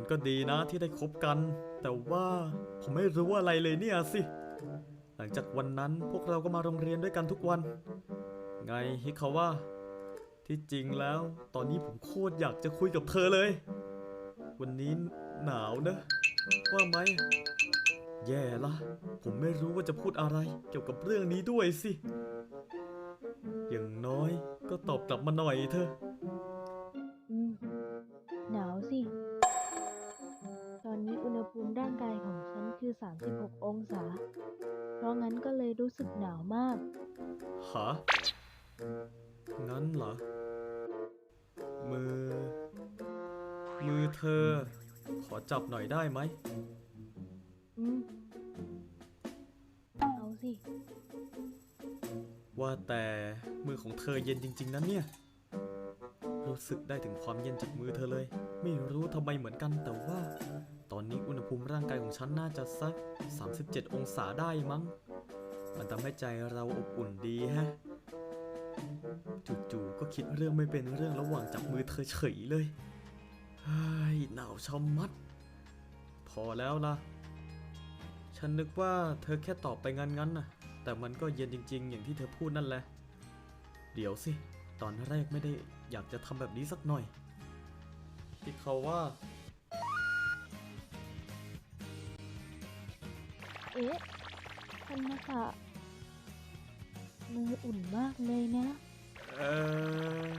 มันก็ดีนะที่ได้คบกัน แต่ว่าผมไม่รู้อะไรเลยเนี่ยสิ หลังจากวันนั้นพวกเราก็มาโรงเรียนด้วยกันทุกวัน ไงฮิคาว่า ที่จริงแล้ว ตอนนี้ผมโคตรอยากจะคุยกับเธอเลย วันนี้หนาวนะ ว่าไหม แย่ละ ผมไม่รู้ว่าจะพูดอะไรเกี่ยวกับเรื่องนี้ด้วยสิ อย่างน้อยก็ตอบกลับมาหน่อยเถอะ มิร่างกายของฉันคือ 36 องศา เพราะงั้นก็เลยรู้สึกหนาวมาก ฮะงั้นเหรอ มือ มือเธอ ขอจับหน่อยได้ไหม อืม เอาสิ ว่าแต่มือของเธอเย็นจริง ๆ นั้นเนี่ย รู้สึกได้ถึงความเย็นจากมือเธอเลย ไม่รู้ทำไมเหมือนกันแต่ว่า ตอนนี้อุณหภูมิร่างกายของฉันน่าจะสัก 37 องศาได้มั้ง มันทำให้ใจเราอบอุ่นดีฮะ จู่ๆก็คิดเรื่องไม่เป็นเรื่องระหว่างจับมือเธอเฉยเลยเฮ้ยหนาวชะมัด พอแล้วล่ะ ฉันนึกว่าเธอแค่ตอบไปงั้นๆน่ะ แต่มันก็เย็นจริง ๆ อย่างที่เธอพูดนั่นแหละ เดี๋ยวสิ ตอนแรกไม่ได้อยากจะทำแบบนี้สักหน่อยที่เขาว่า อ๊ะทันนะคะมืออุ่นมากเลยนะ เออ